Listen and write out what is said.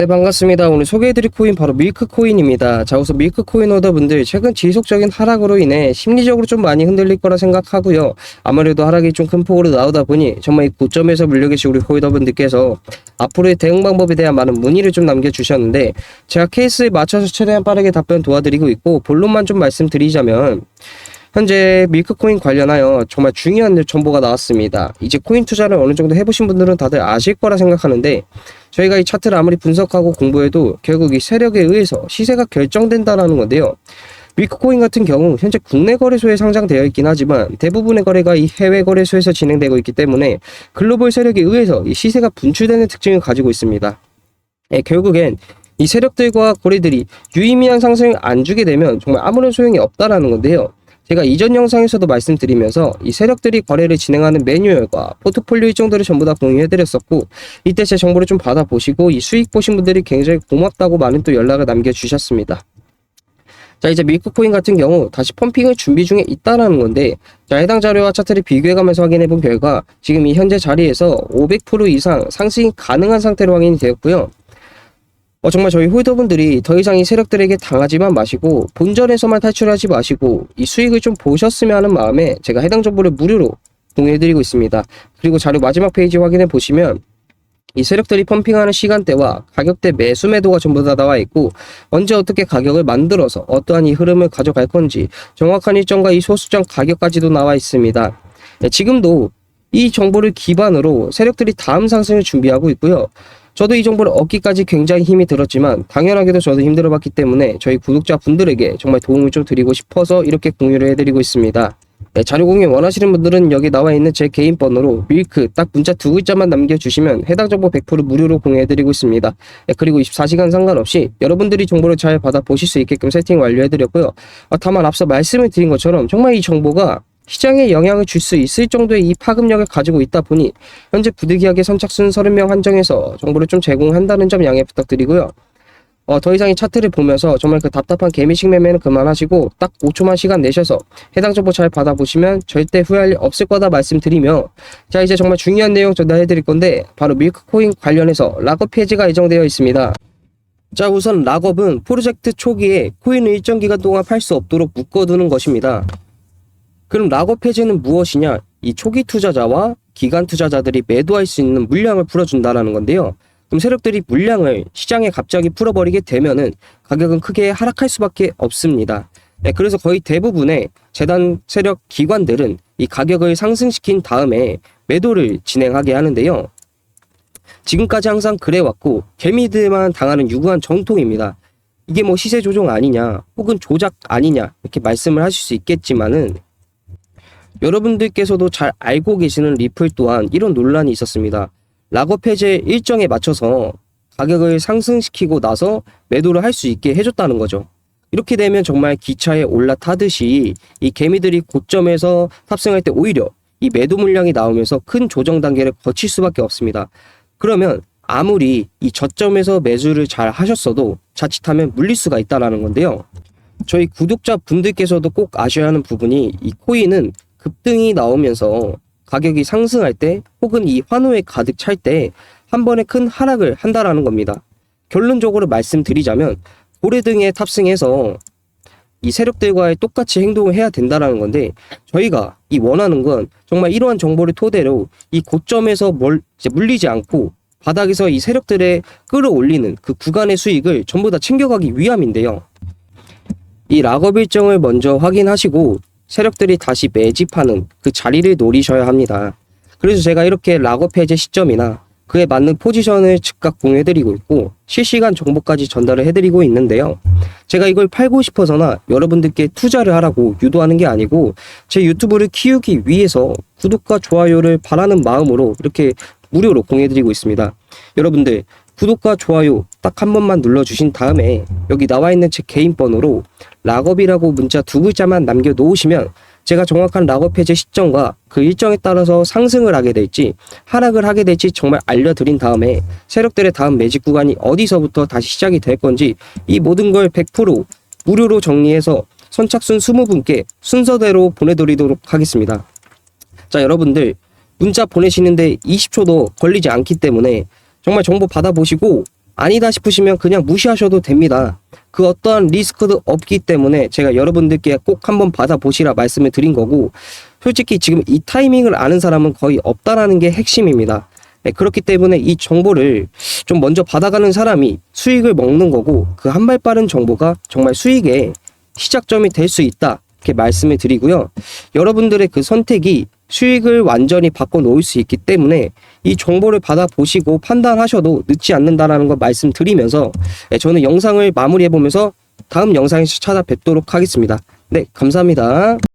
네 반갑습니다. 오늘 소개해드릴 코인 바로 밀크코인입니다. 자 우선 밀크코인 오더분들 최근 지속적인 하락으로 인해 심리적으로 좀 많이 흔들릴 거라 생각하고요. 아무래도 하락이 좀 큰 폭으로 나오다 보니 정말 이 고점에서 물려 계신 우리 호이더분들께서 앞으로의 대응 방법에 대한 많은 문의를 좀 남겨주셨는데 제가 케이스에 맞춰서 최대한 빠르게 답변 도와드리고 있고 본론만 좀 말씀드리자면 현재 밀크코인 관련하여 정말 중요한 정보가 나왔습니다. 이제 코인 투자를 어느 정도 해보신 분들은 다들 아실 거라 생각하는데 저희가 이 차트를 아무리 분석하고 공부해도 결국 이 세력에 의해서 시세가 결정된다라는 건데요. 밀크코인 같은 경우 현재 국내 거래소에 상장되어 있긴 하지만 대부분의 거래가 이 해외 거래소에서 진행되고 있기 때문에 글로벌 세력에 의해서 이 시세가 분출되는 특징을 가지고 있습니다. 예, 결국엔 이 세력들과 거래들이 유의미한 상승을 안 주게 되면 정말 아무런 소용이 없다라는 건데요. 제가 이전 영상에서도 말씀드리면서 이 세력들이 거래를 진행하는 매뉴얼과 포트폴리오 일정들을 전부 다 공유해드렸었고 이때 제 정보를 좀 받아보시고 이 수익 보신 분들이 굉장히 고맙다고 많은 또 연락을 남겨주셨습니다. 자 이제 밀크코인 같은 경우 다시 펌핑을 준비 중에 있다라는 건데 자 해당 자료와 차트를 비교해가면서 확인해 본 결과 지금 이 현재 자리에서 500% 이상 상승이 가능한 상태로 확인이 되었고요. 어, 정말 저희 홀더분들이 더 이상 이 세력들에게 당하지만 마시고 본전에서만 탈출하지 마시고 이 수익을 좀 보셨으면 하는 마음에 제가 해당 정보를 무료로 공유해드리고 있습니다. 그리고 자료 마지막 페이지 확인해 보시면 이 세력들이 펌핑하는 시간대와 가격대 매수 매도가 전부 다 나와 있고 언제 어떻게 가격을 만들어서 어떠한 이 흐름을 가져갈 건지 정확한 일정과 이 소수점 가격까지도 나와 있습니다. 네, 지금도 이 정보를 기반으로 세력들이 다음 상승을 준비하고 있고요. 저도 이 정보를 얻기까지 굉장히 힘이 들었지만 당연하게도 저도 힘들어봤기 때문에 저희 구독자 분들에게 정말 도움을 좀 드리고 싶어서 이렇게 공유를 해드리고 있습니다. 네, 자료 공유 원하시는 분들은 여기 나와 있는 제 개인 번호로 밀크 딱 문자 두 글자만 남겨주시면 해당 정보 100% 무료로 공유해드리고 있습니다. 네, 그리고 24시간 상관없이 여러분들이 정보를 잘 받아보실 수 있게끔 세팅 완료해드렸고요. 아, 다만 앞서 말씀을 드린 것처럼 정말 이 정보가 시장에 영향을 줄 수 있을 정도의 이 파급력을 가지고 있다 보니 현재 부득이하게 선착순 30명 한정해서 정보를 좀 제공한다는 점 양해 부탁드리고요. 어, 더 이상 이 차트를 보면서 정말 그 답답한 개미식 매매는 그만하시고 딱 5초만 시간 내셔서 해당 정보 잘 받아보시면 절대 후회할 일 없을 거다 말씀드리며 자 이제 정말 중요한 내용 전달해 드릴 건데 바로 밀크코인 관련해서 락업 해지가 예정되어 있습니다. 자 우선 락업은 프로젝트 초기에 코인을 일정 기간 동안 팔 수 없도록 묶어두는 것입니다. 그럼 락업 해지는 무엇이냐? 이 초기 투자자와 기간 투자자들이 매도할 수 있는 물량을 풀어준다라는 건데요. 그럼 세력들이 물량을 시장에 갑자기 풀어버리게 되면은 가격은 크게 하락할 수밖에 없습니다. 네, 그래서 거의 대부분의 재단 세력 기관들은 이 가격을 상승시킨 다음에 매도를 진행하게 하는데요. 지금까지 항상 그래왔고 개미들만 당하는 유구한 전통입니다. 이게 뭐 시세 조정 아니냐 혹은 조작 아니냐 이렇게 말씀을 하실 수 있겠지만은 여러분들께서도 잘 알고 계시는 리플 또한 이런 논란이 있었습니다. 락업 해제 일정에 맞춰서 가격을 상승시키고 나서 매도를 할 수 있게 해줬다는 거죠. 이렇게 되면 정말 기차에 올라타듯이 이 개미들이 고점에서 탑승할 때 오히려 이 매도 물량이 나오면서 큰 조정 단계를 거칠 수밖에 없습니다. 그러면 아무리 이 저점에서 매수를 잘 하셨어도 자칫하면 물릴 수가 있다라는 건데요. 저희 구독자 분들께서도 꼭 아셔야 하는 부분이 이 코인은 급등이 나오면서 가격이 상승할 때 혹은 이 환호에 가득 찰 때 한 번에 큰 하락을 한다라는 겁니다. 결론적으로 말씀드리자면 고래 등에 탑승해서 이 세력들과의 똑같이 행동을 해야 된다라는 건데 저희가 이 원하는 건 정말 이러한 정보를 토대로 이 고점에서 뭘 이제 물리지 않고 바닥에서 이 세력들의 끌어올리는 그 구간의 수익을 전부 다 챙겨가기 위함인데요. 이 락업 일정을 먼저 확인하시고 세력들이 다시 매집하는 그 자리를 노리셔야 합니다. 그래서 제가 이렇게 락업 해제 시점이나 그에 맞는 포지션을 즉각 공유해드리고 있고 실시간 정보까지 전달을 해드리고 있는데요. 제가 이걸 팔고 싶어서나 여러분들께 투자를 하라고 유도하는 게 아니고 제 유튜브를 키우기 위해서 구독과 좋아요를 바라는 마음으로 이렇게 무료로 공유해드리고 있습니다. 여러분들 구독과 좋아요 딱 한 번만 눌러주신 다음에 여기 나와 있는 제 개인 번호로 락업이라고 문자 두 글자만 남겨 놓으시면 제가 정확한 락업 해제 시점과 그 일정에 따라서 상승을 하게 될지 하락을 하게 될지 정말 알려드린 다음에 세력들의 다음 매직 구간이 어디서부터 다시 시작이 될 건지 이 모든 걸 100% 무료로 정리해서 선착순 20분께 순서대로 보내드리도록 하겠습니다. 자 여러분들 문자 보내시는데 20초도 걸리지 않기 때문에 정말 정보 받아보시고 아니다 싶으시면 그냥 무시하셔도 됩니다. 그 어떠한 리스크도 없기 때문에 제가 여러분들께 꼭 한번 받아보시라 말씀을 드린 거고 솔직히 지금 이 타이밍을 아는 사람은 거의 없다라는 게 핵심입니다. 네, 그렇기 때문에 이 정보를 좀 먼저 받아가는 사람이 수익을 먹는 거고 그 한 발 빠른 정보가 정말 수익의 시작점이 될 수 있다. 이렇게 말씀을 드리고요. 여러분들의 그 선택이 수익을 완전히 바꿔놓을 수 있기 때문에 이 정보를 받아보시고 판단하셔도 늦지 않는다라는 걸 말씀드리면서 네, 저는 영상을 마무리해보면서 다음 영상에서 찾아뵙도록 하겠습니다. 네, 감사합니다.